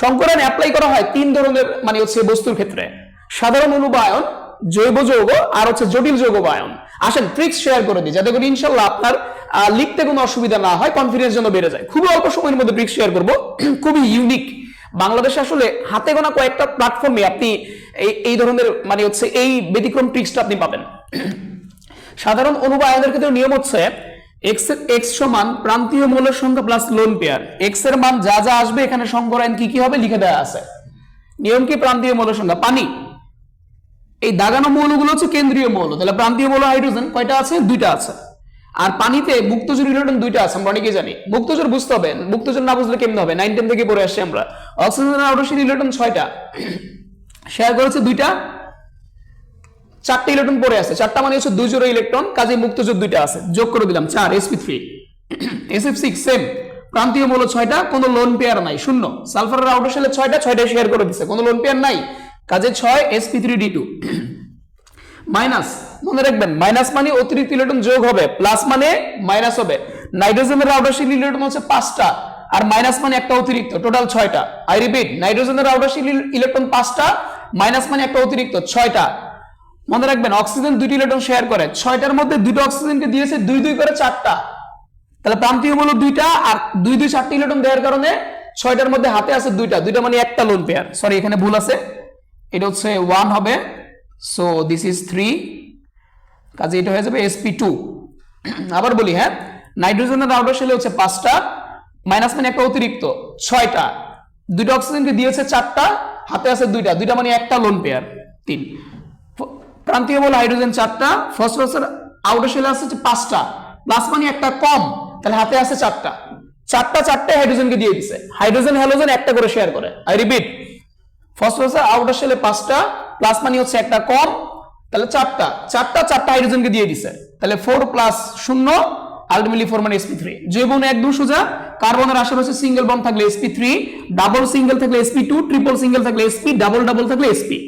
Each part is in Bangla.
সংকরণ অ্যাপ্লাই করা হয় তিন ধরনের মানে হচ্ছে বস্তুর ক্ষেত্রে। সাধারণ অনুবায়ন, জৈব যৌগ আর হচ্ছে জটিল যৌগ বায়ন। আসেন ট্রিক্স শেয়ার করে দিই, যাতে করে ইনশাল্লাহ আপনার লিখতে কোনো অসুবিধা না হয় কনফিডেন্স যেন বেড়ে যায়। খুবই অল্প সময়ের মধ্যে ট্রিক্স শেয়ার করব। খুবই ইউনিক বাংলাদেশে আসলে হাতে গোনা কয়েকটা প্ল্যাটফর্মে আপনি এই এই ধরনের মানে হচ্ছে এই ব্যতিক্রম ট্রিক্সটা আপনি পাবেন। সাধারণ অনুবায়নের ক্ষেত্রে নিয়ম হচ্ছে এক্স এক্স সমান প্রান্তীয় মৌলের সংখ্যা প্লাস লোন পেয়ার এক্সের মান যা যা আসবে এখানে সংকরায়ন কি কি হবে লিখে দেওয়া আছে। নিয়ম কি? প্রান্তীয় মৌলের সংখ্যা। পানি। এই দাগানো মৌলগুলো হচ্ছে কেন্দ্রীয় মৌল। তাহলে প্রান্তীয় মৌল হাইড্রোজেন কয়টা আছে? দুইটা আছে। আর পানিতে মুক্তজোর ইলেকট্রন দুইটা আছে। আমরা অনেকেই জানি। মুক্তজোর বুঝতে হবে। মুক্তজোর না বুঝলে কেমন হবে? নাইন টেন থেকে পড়ে আসছি আমরা। অক্সিজেন আউটশীল ইলেকট্রন ছয়টা। শেয়ার করেছে দুইটা। চারটা ইলেকট্রন পরে আছে। চারটা মানে হচ্ছে দুই জোড়া ইলেকট্রন কাজে মুক্ত যোগ দুইটা আছে। যোগ করে দিলাম চার SP three SF six same প্রান্তীয় মৌল ছয়টা, কোনো লোন পেয়ার নাই, শূন্য। সালফারের আউটার শেলে ছয়টা ছয়টা শেয়ার করে দিচ্ছে কোনো লোন পেয়ার নাই। কাজে ছয় SP three D two minus মনে রাখবেন মাইনাস মানে অতিরিক্ত ইলেকট্রন যোগ হবে প্লাস মানে মাইনাস হবে। নাইট্রোজেনের আউটারশীল ইলেকট্রন হচ্ছে পাঁচটা, আর মাইনাস মানে একটা অতিরিক্ত টোটাল ছয়টা। আই রিপিট নাইট্রোজেনের আউটারশীল ইলেকট্রন পাঁচটা মাইনাস মানে একটা অতিরিক্ত, ছয়টা। মনে রাখবেন অক্সিজেন দুইটি ইলেকট্রন শেয়ার করে। ছয়টার মধ্যে দুটো অক্সিজেনকে দিয়েছে, দুই দুই করে চারটা। তাহলে প্রান্তীয় মূল দুইটা, আর দুই দুই চারটি ইলেকট্রন দেওয়ার কারণে ছয়টার মধ্যে হাতে আছে দুইটা। দুইটা মানে একটা লোন পেয়ার সরি এখানে ভুল আছে। এটা হচ্ছে ওয়ান হবে। সো দিস ইজ থ্রি কাজে এটা হয়ে যাবে এসপি টু আবার বলি হ্যাঁ নাইট্রোজেনের আউটার শেলে হচ্ছে পাঁচটা। মাইনাস মানে একটা অতিরিক্ত, ছয়টা। দুইটা অক্সিজেনকে দিয়েছে চারটা, হাতে আছে দুইটা। দুইটা মানে একটা লোন পেয়ার তিন। প্রান্তীয় বল হাইড্রোজেন চারটা, ফসফরাসের আউটার শেলে আছে পাঁচটা। প্লাস মানে একটা কম, তাহলে হাতে আছে চারটা। চারটা চারটা হাইড্রোজেনকে দিয়ে দিছে। হাইড্রোজেন হ্যালোজেন একটা করে শেয়ার করে। আই রিপিট ফসফরাসের আউটার শেলে পাঁচটা প্লাস মানে হচ্ছে একটা কম, তাহলে চারটা। চারটা চারটা হাইড্রোজেনকে দিয়ে দিছে। তাহলে ফোর প্লাস শূন্য আলটিমেটলি ফোর মানে এসপি থ্রি জৈবন একদম সোজা কার্বনের আশেপাশে সিঙ্গেল বন্ড থাকলে এসপি থ্রি ডাবল সিঙ্গেল থাকলে এসপি টু ট্রিপল সিঙ্গেল থাকলে এসপি ডাবল ডাবল থাকলে এসপি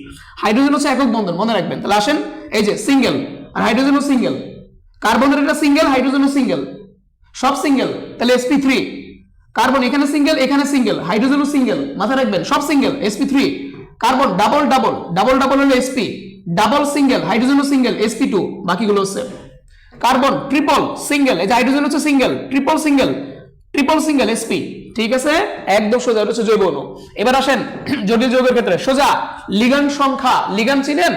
হাইড্রোজেন হচ্ছে একক বন্ধন, মনে রাখবেন। তাহলে আসেন, এই যে সিঙ্গেল আর হাইড্রোজেনও সিঙ্গেল কার্বনের এটা সিঙ্গেল হাইড্রোজেনও সিঙ্গেল সব সিঙ্গেল তাহলে এসপি থ্রি কার্বন এখানে সিঙ্গেল এখানে সিঙ্গেল হাইড্রোজেনও সিঙ্গেল মাথায় রাখবেন, সব single SP three carbon double double double double হলো এসপি ডাবল সিঙ্গেল হাইড্রোজেনও সিঙ্গেল এসপি টু বাকিগুলো হচ্ছে। কার্বন ট্রিপল সিঙ্গেল এই যে হাইড্রোজেন হচ্ছে single triple single triple single SP ঠিক আছে? একদম সোজা হচ্ছে জৈব অণু এবার আসেন জটিল যৌগের ক্ষেত্রে। সোজা, লিগান সংখ্যা। লিগান চিনেন?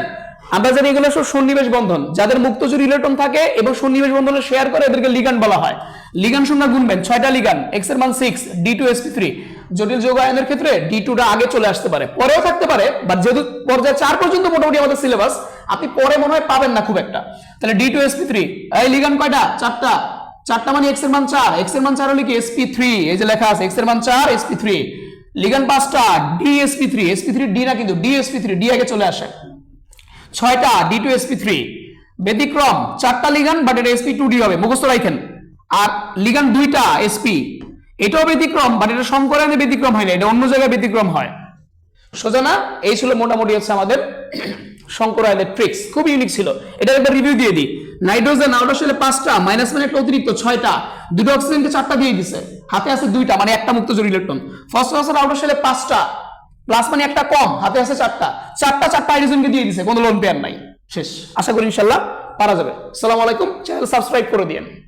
আমরা জানি এগুলো সব সন্নিবেশ বন্ধন। যাদের মুক্তজোর ইলেকট্রন থাকে, এবং সন্নিবেশ বন্ধনে শেয়ার করে, এদেরকে লিগান বলা হয়। লিগান সংখ্যা গুনবেন। ছয়টা লিগান এক্সের মান six D two SP three জটিল যৌগ আয়নের ক্ষেত্রে ডি টুটা আগে চলে আসতে পারে। পরেও থাকতে পারে বা যেহেতু পর্যায়ে চার পর্যন্ত মোটামুটি আমাদের সিলেবাস আপনি পরে মনে হয় পাবেন না খুব একটা। তাহলে ডি টু এসপি থ্রি এই লিগান কয়টা? চারটা। চারটা মানে এক্সের মান চার। এক্সের মান চার হলে কি? এসপি থ্রি এই যে লেখা আছে এক্সের মান চার এসপি থ্রি লিগান পাঁচটা D SP three SP three D না কিন্তু ডি এসপি থ্রি ডি আগে চলে আসে। ছয়টা ডি টু এসপি থ্রি ব্যতিক্রম, চারটা লিগান বাট এটা এসপি টু ডি হবে। মুখস্থ রাখেন আর লিগান দুইটা এসপি এটাও ব্যতিক্রম বাট এটা সংকরণে ব্যতিক্রম হয় না। এটা অন্য জায়গায় ব্যতিক্রম হয়। সোজা না? এই ছিল মোটামুটি হচ্ছে আমাদের শঙ্করায়নের ট্রিক্স খুব ইউনিক ছিল। এটার একটা রিভিউ দিয়ে দিই। নাইট্রোজেন আউট আসলে পাঁচটা, মাইনাস মানে একটা অতিরিক্ত, ছয়টা। দুটো অক্সিজেনকে চারটা দিয়ে দিছে। হাতে আছে দুইটা মানে একটা মুক্ত জোর ইলেকট্রন। ফসফরাসের আউট আসলে পাঁচটা, প্লাস মানে একটা কম, হাতে আছে চারটা। চারটা চারটা হাইড্রোজেনকে দিয়ে দিছে, কোনো লোন পেয়ার নাই। শেষ। আশা করি ইনশাল্লাহ পারা যাবে। সালাম আলাইকুম চ্যানেল সাবস্ক্রাইব করে দিয়েন।